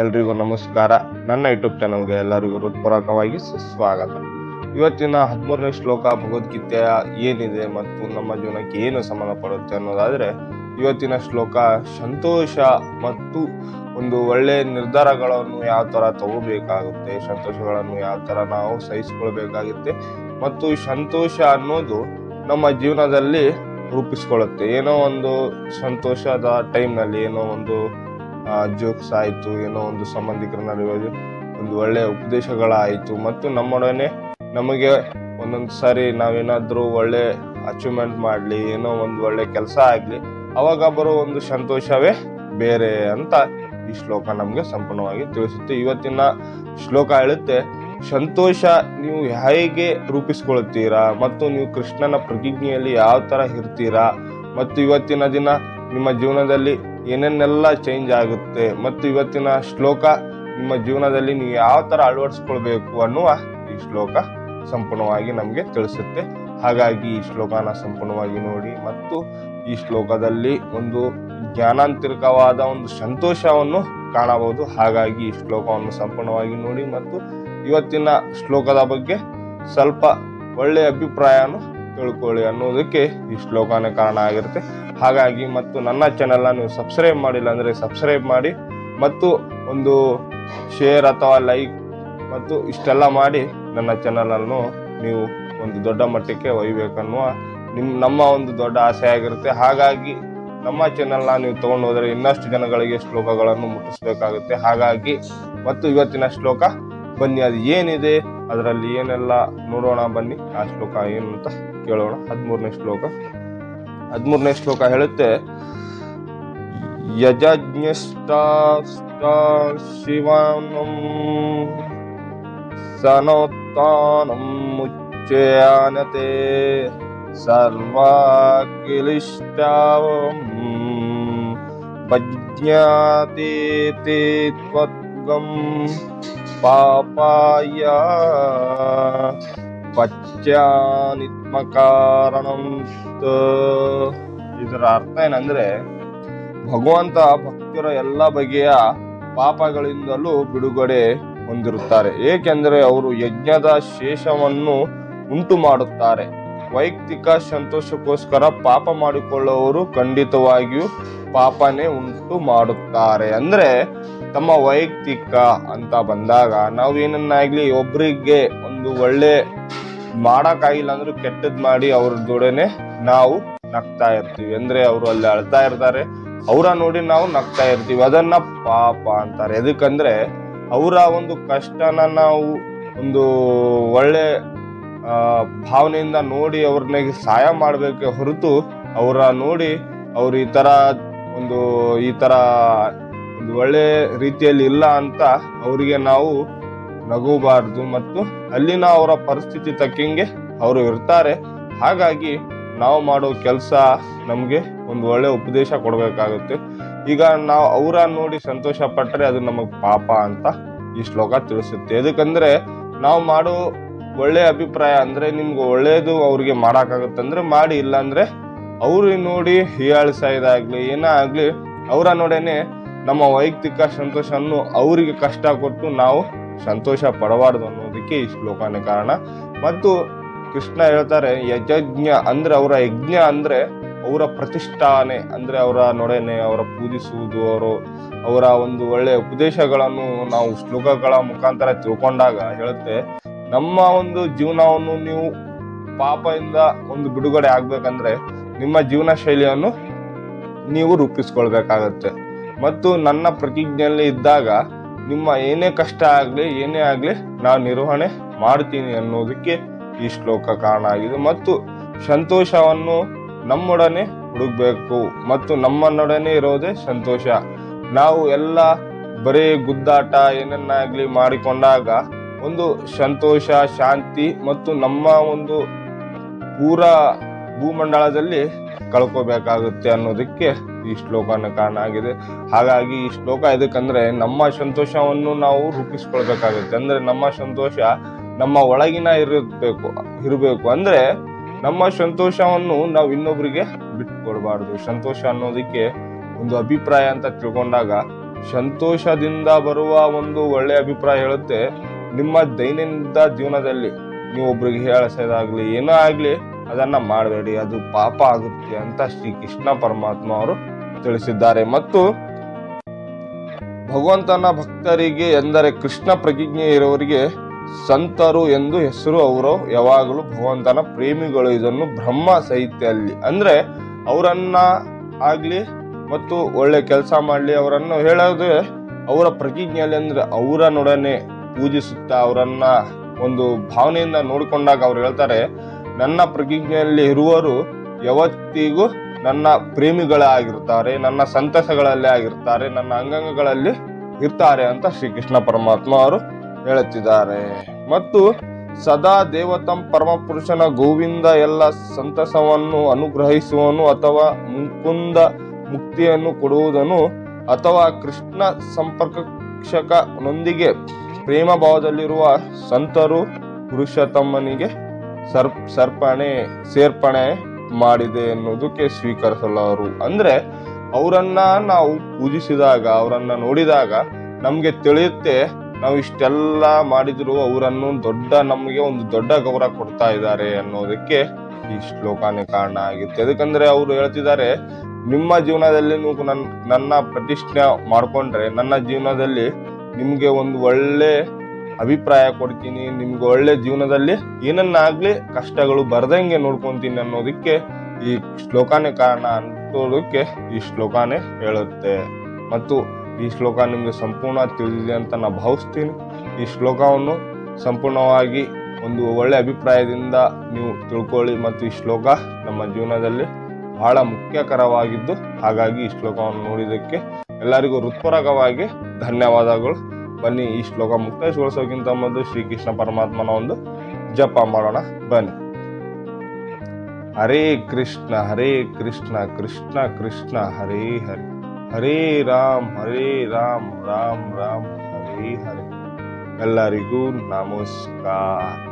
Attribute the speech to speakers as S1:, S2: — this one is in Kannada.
S1: ಎಲ್ರಿಗೂ ನಮಸ್ಕಾರ. ನನ್ನ ಯೂಟ್ಯೂಬ್ ಚಾನಲ್ಗೆ ಎಲ್ಲರಿಗೂ ಹೃತ್ಪೂರ್ವಕವಾಗಿ ಸ್ವಾಗತ ಇವತ್ತಿನ ಹದಿಮೂರನೇ ಶ್ಲೋಕ ಭಗವದ್ಗೀತೆಯ ಏನಿದೆ ಮತ್ತು ನಮ್ಮ ಜೀವನಕ್ಕೆ ಏನು ಸಂಬಂಧಪಡುತ್ತೆ ಅನ್ನೋದಾದರೆ, ಇವತ್ತಿನ ಶ್ಲೋಕ ಸಂತೋಷ ಮತ್ತು ಒಂದು ಒಳ್ಳೆಯ ನಿರ್ಧಾರಗಳನ್ನು ಯಾವ ಥರ ತಗೋಬೇಕಾಗುತ್ತೆ, ಸಂತೋಷಗಳನ್ನು ಯಾವ ಥರ ನಾವು ಸಹಿಸ್ಕೊಳ್ಬೇಕಾಗುತ್ತೆ ಮತ್ತು ಸಂತೋಷ ಅನ್ನೋದು ನಮ್ಮ ಜೀವನದಲ್ಲಿ ರೂಪಿಸ್ಕೊಳ್ಳುತ್ತೆ. ಏನೋ ಒಂದು ಸಂತೋಷದ ಟೈಮ್ನಲ್ಲಿ ಏನೋ ಒಂದು ಜೋಕ್ಸ್ ಆಯಿತು ಏನೋ ಒಂದು ಸಂಬಂಧಿಕರ ನಡುವೆ ಒಂದು ಒಳ್ಳೆಯ ಉಪದೇಶಗಳಾಯಿತು. ಮತ್ತು ನಮ್ಮೊಡನೆ ನಮಗೆ ಒಂದೊಂದು ಸಾರಿ ನಾವೇನಾದರೂ ಒಳ್ಳೆ ಅಚೀವ್ಮೆಂಟ್ ಮಾಡಲಿ, ಏನೋ ಒಂದು ಒಳ್ಳೆ ಕೆಲಸ ಆಗಲಿ ಅವಾಗ ಬರೋ ಒಂದು ಸಂತೋಷವೇ ಬೇರೆ ಅಂತ ಈ ಶ್ಲೋಕ ನಮಗೆ ಸಂಪೂರ್ಣವಾಗಿ ತಿಳಿಸುತ್ತೆ. ಇವತ್ತಿನ ಶ್ಲೋಕ ಹೇಳುತ್ತೆ, ಸಂತೋಷ ನೀವು ಹೇಗೆ ರೂಪಿಸ್ಕೊಳ್ತೀರಾ? ಮತ್ತು ನೀವು ಕೃಷ್ಣನ ಪ್ರತಿಜ್ಞೆಯಲ್ಲಿ ಯಾವ ಥರ ಇರ್ತೀರಾ? ಮತ್ತು ಇವತ್ತಿನ ದಿನ ನಿಮ್ಮ ಜೀವನದಲ್ಲಿ ಏನೇನೆಲ್ಲ ಚೇಂಜ್ ಆಗುತ್ತೆ ಮತ್ತು ಇವತ್ತಿನ ಶ್ಲೋಕ ನಿಮ್ಮ ಜೀವನದಲ್ಲಿ ನೀವು ಯಾವ ತರ ಅಳವಡಿಸ್ಕೊಳ್ಬೇಕು ಅನ್ನುವ ಈ ಶ್ಲೋಕ ಸಂಪೂರ್ಣವಾಗಿ ನಮಗೆ ತಿಳಿಸುತ್ತೆ. ಹಾಗಾಗಿ ಈ ಶ್ಲೋಕನ ಸಂಪೂರ್ಣವಾಗಿ ನೋಡಿ ಮತ್ತು ಈ ಶ್ಲೋಕದಲ್ಲಿ ಒಂದು ಜ್ಞಾನಾಂತರಿಕವಾದ ಒಂದು ಸಂತೋಷವನ್ನು ಕಾಣಬಹುದು. ಹಾಗಾಗಿ ಈ ಶ್ಲೋಕವನ್ನು ಸಂಪೂರ್ಣವಾಗಿ ನೋಡಿ ಮತ್ತು ಇವತ್ತಿನ ಶ್ಲೋಕದ ಬಗ್ಗೆ ಸ್ವಲ್ಪ ಒಳ್ಳೆಯ ಅಭಿಪ್ರಾಯನು ತಿಳ್ಕೊಳ್ಳಿ ಅನ್ನೋದಕ್ಕೆ ಈ ಶ್ಲೋಕನೇ ಕಾರಣ ಆಗಿರುತ್ತೆ. ಹಾಗಾಗಿ ಮತ್ತು ನನ್ನ ಚಾನೆಲ್ನ ನೀವು ಸಬ್ಸ್ಕ್ರೈಬ್ ಮಾಡಿಲ್ಲ ಅಂದರೆ ಸಬ್ಸ್ಕ್ರೈಬ್ ಮಾಡಿ ಮತ್ತು ಒಂದು ಶೇರ್ ಅಥವಾ ಲೈಕ್ ಮತ್ತು ಇಷ್ಟೆಲ್ಲ ಮಾಡಿ ನನ್ನ ಚಾನಲನ್ನು ನೀವು ಒಂದು ದೊಡ್ಡ ಮಟ್ಟಕ್ಕೆ ಒಯ್ಯಬೇಕನ್ನುವ ನಿಮ್ಮ ನಮ್ಮ ಒಂದು ದೊಡ್ಡ ಆಸೆ ಆಗಿರುತ್ತೆ. ಹಾಗಾಗಿ ನಮ್ಮ ಚಾನೆಲ್ನ ನೀವು ತೊಗೊಂಡು ಹೋದರೆ ಇನ್ನಷ್ಟು ಜನಗಳಿಗೆ ಶ್ಲೋಕಗಳನ್ನು ಮುಟ್ಟಿಸ್ಬೇಕಾಗುತ್ತೆ. ಹಾಗಾಗಿ ಮತ್ತು ಇವತ್ತಿನ ಶ್ಲೋಕ ಬನ್ನಿ. ಅದು ಏನಿದೆ? ಅದರಲ್ಲಿ ಏನೆಲ್ಲ ನೋಡೋಣ ಬನ್ನಿ. ಆ ಶ್ಲೋಕ ಏನು ಅಂತ ಕೇಳೋಣ. ಹದಿಮೂರನೇ ಶ್ಲೋಕ. ಹದಿಮೂರನೇ ಶ್ಲೋಕ ಹೇಳುತ್ತೆ ಯಜಜ್ಞಷ್ಟ ಶಿವನಂ ಸನೋತ್ಥಾನಂ ಮುಚ್ಚಯಾನತೆ ಸರ್ವಾಕಿಲಿಷ್ಟಾವಂ ಬಜ್ಞಾತೆ ತೇ ಪಾಪಾಯ ಪಚ್ಚಾನಿತ್ಮಕಾರಣಂ ಇದರ ಅರ್ಥ ಏನಂದ್ರೆ, ಭಗವಂತ ಭಕ್ತರ ಎಲ್ಲ ಬಗೆಯ ಪಾಪಗಳಿಂದಲೂ ಬಿಡುಗಡೆ ಹೊಂದಿರುತ್ತಾರೆ. ಏಕೆಂದರೆ ಅವರು ಯಜ್ಞದ ಶೇಷವನ್ನು ಉಂಟು ಮಾಡುತ್ತಾರೆ. ವೈಯಕ್ತಿಕ ಸಂತೋಷಕ್ಕೋಸ್ಕರ ಪಾಪ ಮಾಡಿಕೊಳ್ಳುವವರು ಖಂಡಿತವಾಗಿಯೂ ಪಾಪನೇ ಉಂಟು ಮಾಡುತ್ತಾರೆ. ಅಂದ್ರೆ ತಮ್ಮ ವೈಯಕ್ತಿಕ ಅಂತ ಬಂದಾಗ ನಾವು ಏನನ್ನಾಗ್ಲಿ ಒಬ್ರಿಗೆ ಒಂದು ಒಳ್ಳೆ ಮಾಡೋಕ್ಕಾಗಿಲ್ಲ ಅಂದ್ರೂ ಕೆಟ್ಟದ್ ಮಾಡಿ ಅವ್ರ ಜೋಡನೆ ನಾವು ನಗ್ತಾ ಇರ್ತೀವಿ. ಅಂದ್ರೆ ಅವರು ಅಲ್ಲಿ ಅಳ್ತಾ ಇರ್ತಾರೆ. ಅವರ ನೋಡಿ ನಾವು ನಗ್ತಾ ಇರ್ತೀವಿ. ಅದನ್ನ ಪಾಪ ಅಂತಾರೆ. ಎದಕ್ಕಂದ್ರೆ ಅವರ ಒಂದು ಕಷ್ಟನ ನಾವು ಒಂದು ಒಳ್ಳೆ ಭಾವನೆಯಿಂದ ನೋಡಿ ಅವ್ರನ್ನಾಗಿ ಸಹಾಯ ಮಾಡ್ಬೇಕೆ ಹೊರತು ಅವರ ನೋಡಿ ಅವ್ರು ಈ ತರ ಒಂದು ಈ ತರ ಒಂದು ಒಳ್ಳೆ ರೀತಿಯಲ್ಲಿ ಇಲ್ಲ ಅಂತ ಅವರಿಗೆ ನಾವು ನಗುಬಾರದು ಮತ್ತು ಅಲ್ಲಿನ ಅವರ ಪರಿಸ್ಥಿತಿ ತಕ್ಕಂಗೆ ಅವರು ಇರ್ತಾರೆ. ಹಾಗಾಗಿ ನಾವು ಮಾಡೋ ಕೆಲಸ ನಮಗೆ ಒಂದು ಒಳ್ಳೆ ಉಪದೇಶ ಕೊಡಬೇಕಾಗುತ್ತೆ. ಈಗ ನಾವು ಅವರ ನೋಡಿ ಸಂತೋಷ ಪಟ್ಟರೆ ಅದು ನಮಗೆ ಪಾಪ ಅಂತ ಈ ಶ್ಲೋಕ ತಿಳಿಸುತ್ತೆ. ಎದಕ್ಕಂದ್ರೆ ನಾವು ಮಾಡೋ ಒಳ್ಳೆ ಅಭಿಪ್ರಾಯ ಅಂದ್ರೆ ನಿಮ್ಗೆ ಒಳ್ಳೇದು ಅವ್ರಿಗೆ ಮಾಡಕ್ಕಾಗುತ್ತೆ ಅಂದ್ರೆ ಮಾಡಿ, ಇಲ್ಲಾಂದ್ರೆ ಅವ್ರಿಗೆ ನೋಡಿ ಹೀಯಾಳಿಸೋದಾಗ್ಲಿ ಏನೇ ಆಗಲಿ, ಅವರ ನೋಡೇನೆ ನಮ್ಮ ವೈಯಕ್ತಿಕ ಸಂತೋಷವನ್ನು ಅವರಿಗೆ ಕಷ್ಟ ಕೊಟ್ಟು ನಾವು ಸಂತೋಷ ಪಡಬಾರ್ದು ಅನ್ನೋದಕ್ಕೆ ಈ ಶ್ಲೋಕನೇ ಕಾರಣ. ಮತ್ತು ಕೃಷ್ಣ ಹೇಳ್ತಾರೆ ಯಜಜ್ಞ ಅಂದ್ರೆ ಅವರ ಯಜ್ಞ ಅಂದ್ರೆ ಅವರ ಪ್ರತಿಷ್ಠಾನೆ, ಅಂದ್ರೆ ಅವರ ನೊಡೆನೆ, ಅವರ ಪೂಜಿಸುವುದು, ಅವರು ಅವರ ಒಂದು ಒಳ್ಳೆಯ ಉಪದೇಶಗಳನ್ನು ನಾವು ಶ್ಲೋಕಗಳ ಮುಖಾಂತರ ತಿಳ್ಕೊಂಡಾಗ ಹೇಳುತ್ತೆ, ನಮ್ಮ ಒಂದು ಜೀವನವನ್ನು ನೀವು ಪಾಪದಿಂದ ಒಂದು ಬಿಡುಗಡೆ ಆಗ್ಬೇಕಂದ್ರೆ ನಿಮ್ಮ ಜೀವನ ಶೈಲಿಯನ್ನು ನೀವು ರೂಪಿಸ್ಕೊಳ್ಬೇಕಾಗತ್ತೆ. ಮತ್ತು ನನ್ನ ಪ್ರತಿಜ್ಞೆಯಲ್ಲಿ ಇದ್ದಾಗ ನಿಮ್ಮ ಏನೇ ಕಷ್ಟ ಆಗಲಿ, ಏನೇ ಆಗಲಿ ನಾನು ನಿರ್ವಹಣೆ ಮಾಡ್ತೀನಿ ಅನ್ನೋದಕ್ಕೆ ಈ ಶ್ಲೋಕ ಕಾರಣ ಆಗಿದೆ. ಮತ್ತು ಸಂತೋಷವನ್ನು ನಮ್ಮೊಡನೆ ಹುಡುಕ್ಬೇಕು ಮತ್ತು ನಮ್ಮನ್ನೊಡನೆ ಇರೋದೇ ಸಂತೋಷ. ನಾವು ಎಲ್ಲ ಬರೀ ಗುದ್ದಾಟ ಏನನ್ನಾಗಲಿ ಮಾಡಿಕೊಂಡಾಗ ಒಂದು ಸಂತೋಷ, ಶಾಂತಿ ಮತ್ತು ನಮ್ಮ ಒಂದು ಪೂರ ಭೂಮಂಡಲದಲ್ಲಿ ಕಳ್ಕೋಬೇಕಾಗುತ್ತೆ ಅನ್ನೋದಕ್ಕೆ ಈ ಶ್ಲೋಕನ ಕಾರಣ ಆಗಿದೆ. ಹಾಗಾಗಿ ಈ ಶ್ಲೋಕ ಎದಕ್ಕಂದ್ರೆ ನಮ್ಮ ಸಂತೋಷವನ್ನು ನಾವು ರೂಪಿಸ್ಕೊಳ್ಬೇಕಾಗುತ್ತೆ. ಅಂದ್ರೆ ನಮ್ಮ ಸಂತೋಷ ನಮ್ಮ ಒಳಗಿನ ಇರಬೇಕು ಇರಬೇಕು. ಅಂದ್ರೆ ನಮ್ಮ ಸಂತೋಷವನ್ನು ನಾವು ಇನ್ನೊಬ್ಬರಿಗೆ ಬಿಟ್ಟು ಕೊಡಬಾರ್ದು ಸಂತೋಷ ಅನ್ನೋದಕ್ಕೆ ಒಂದು ಅಭಿಪ್ರಾಯ ಅಂತ ತಿಳ್ಕೊಂಡಾಗ ಸಂತೋಷದಿಂದ ಬರುವ ಒಂದು ಒಳ್ಳೆಯ ಅಭಿಪ್ರಾಯ ಹೇಳುತ್ತೆ, ನಿಮ್ಮ ದೈನಂದಿನ ಜೀವನದಲ್ಲಿ. ನೀವು ಒಬ್ರಿಗೆ ಹೇಳಿಸೋದಾಗ್ಲಿ, ಏನೋ ಆಗ್ಲಿ ಅದನ್ನ ಮಾಡಬೇಡಿ, ಅದು ಪಾಪ ಆಗುತ್ತೆ ಅಂತ ಶ್ರೀ ಕೃಷ್ಣ ಪರಮಾತ್ಮ ಅವರು ತಿಳಿಸಿದ್ದಾರೆ. ಮತ್ತು ಭಗವಂತನ ಭಕ್ತರಿಗೆ ಎಂದರೆ ಕೃಷ್ಣ ಪ್ರತಿಜ್ಞೆ ಇರುವವರಿಗೆ ಸಂತರು ಎಂದು ಹೆಸರು ಅವರು ಯಾವಾಗಲೂ ಭಗವಂತನ ಪ್ರೇಮಿಗಳು. ಇದನ್ನು ಬ್ರಹ್ಮ ಸಾಹಿತ್ಯಲ್ಲಿ ಅಂದ್ರೆ ಅವರನ್ನ ಆಗ್ಲಿ ಮತ್ತು ಒಳ್ಳೆ ಕೆಲಸ ಮಾಡಲಿ ಅವರನ್ನು ಹೇಳೋದೇ ಅವರ ಪ್ರತಿಜ್ಞೆಯಲ್ಲಿ ಅಂದ್ರೆ ಅವರನ್ನೊಡನೆ ಪೂಜಿಸುತ್ತಾ ಅವರನ್ನ ಒಂದು ಭಾವನೆಯಿಂದ ನೋಡಿಕೊಂಡಾಗ ಅವ್ರು ಹೇಳ್ತಾರೆ ನನ್ನ ಪ್ರತಿಜ್ಞೆಯಲ್ಲಿ ಇರುವರು ಯಾವತ್ತಿಗೂ ನನ್ನ ಪ್ರೇಮಿಗಳೇ ಆಗಿರ್ತಾರೆ ನನ್ನ ಸಂತಸಗಳಲ್ಲೇ ಆಗಿರ್ತಾರೆ ನನ್ನ ಅಂಗಾಂಗಗಳಲ್ಲಿ ಇರ್ತಾರೆ ಅಂತ ಶ್ರೀಕೃಷ್ಣ ಪರಮಾತ್ಮ ಅವರು ಹೇಳುತ್ತಿದ್ದಾರೆ. ಮತ್ತು ಸದಾ ದೇವತಂ ಪರಮಪುರುಷನ ಗೋವಿಂದ ಎಲ್ಲ ಸಂತಸವನ್ನು ಅನುಗ್ರಹಿಸುವನು ಅಥವಾ ಮುಕುಂದ ಮುಕ್ತಿಯನ್ನು ಕೊಡುವುದನ್ನು ಅಥವಾ ಕೃಷ್ಣ ಸಂಪರ್ಕಕ್ಷಕನೊಂದಿಗೆ ಪ್ರೇಮ ಭಾವದಲ್ಲಿರುವ ಸಂತರು ಪುರುಷೋತ್ತಮನಿಗೆ ಸರ್ ಸರ್ಪಣೆ, ಸೇರ್ಪಣೆ ಮಾಡಿದೆ ಎನ್ನುವುದಕ್ಕೆ ಅವರು. ಅಂದ್ರೆ ಅವರನ್ನ ನಾವು ಪೂಜಿಸಿದಾಗ, ಅವರನ್ನ ನೋಡಿದಾಗ ನಮ್ಗೆ ತಿಳಿಯುತ್ತೆ ನಾವು ಇಷ್ಟೆಲ್ಲ ಮಾಡಿದ್ರು, ಅವರನ್ನು ದೊಡ್ಡ ನಮಗೆ ಒಂದು ದೊಡ್ಡ ಗೌರವ ಕೊಡ್ತಾ ಇದ್ದಾರೆ ಅನ್ನೋದಕ್ಕೆ ಈ ಶ್ಲೋಕನೇ ಕಾರಣ ಆಗಿತ್ತು ಯಾಕಂದ್ರೆ ಅವರು ಹೇಳ್ತಿದ್ದಾರೆ, ನಿಮ್ಮ ಜೀವನದಲ್ಲಿ ನೀವು ನನ್, ನನ್ನ ಪ್ರತಿಷ್ಠೆ ಮಾಡ್ಕೊಂಡ್ರೆ, ನನ್ನ ಜೀವನದಲ್ಲಿ ನಿಮಗೆ ಒಂದು ಒಳ್ಳೆ ಅಭಿಪ್ರಾಯ ಕೊಡ್ತೀನಿ. ನಿಮ್ಗೆ ಒಳ್ಳೆ ಜೀವನದಲ್ಲಿ ಏನನ್ನಾಗ್ಲಿ ಕಷ್ಟಗಳು ಬರ್ದಂಗೆ ನೋಡ್ಕೊಂತೀನಿ ಅನ್ನೋದಕ್ಕೆ ಈ ಶ್ಲೋಕನೇ ಕಾರಣ ಅನ್ನೋದಕ್ಕೆ ಈ ಶ್ಲೋಕನೇ ಹೇಳುತ್ತೆ. ಮತ್ತು ಈ ಶ್ಲೋಕ ನಿಮಗೆ ಸಂಪೂರ್ಣ ತಿಳಿದಿದೆ ಅಂತ ನಾ ಭಾವಿಸ್ತೀನಿ. ಈ ಶ್ಲೋಕವನ್ನು ಸಂಪೂರ್ಣವಾಗಿ ಒಂದು ಒಳ್ಳೆ ಅಭಿಪ್ರಾಯದಿಂದ ನೀವು ತಿಳ್ಕೊಳ್ಳಿ ಮತ್ತು ಈ ಶ್ಲೋಕ ನಮ್ಮ ಜೀವನದಲ್ಲಿ ಬಹಳ ಮುಖ್ಯಕರವಾಗಿದ್ದು, ಹಾಗಾಗಿ ಈ ಶ್ಲೋಕವನ್ನು ನೋಡಿದ್ದಕ್ಕೆ ಎಲ್ಲರಿಗೂ ಹೃತ್ಪೂರ್ವಕವಾಗಿ ಧನ್ಯವಾದಗಳು. ಬನ್ನಿ, ಈ ಶ್ಲೋಕ ಮುಕ್ತಾಯಗೊಳಿಸೋಕ್ಕಿಂತ ಮೊದಲು ಶ್ರೀಕೃಷ್ಣ ಪರಮಾತ್ಮನ ಒಂದು ಜಪ ಮಾಡೋಣ. ಬನ್ನಿ. ಹರೇ ಕೃಷ್ಣ ಹರೇ ಕೃಷ್ಣ ಕೃಷ್ಣ ಕೃಷ್ಣ, ಹರೇ ಹರಿ. ಹರೇ ರಾಮ್ ಹರೇ ರಾಮ್ ರಾಮ್ ರಾಮ್, ಹರೇ ಹರೇ. ಎಲ್ಲರಿಗೂ ನಮಸ್ಕಾರ.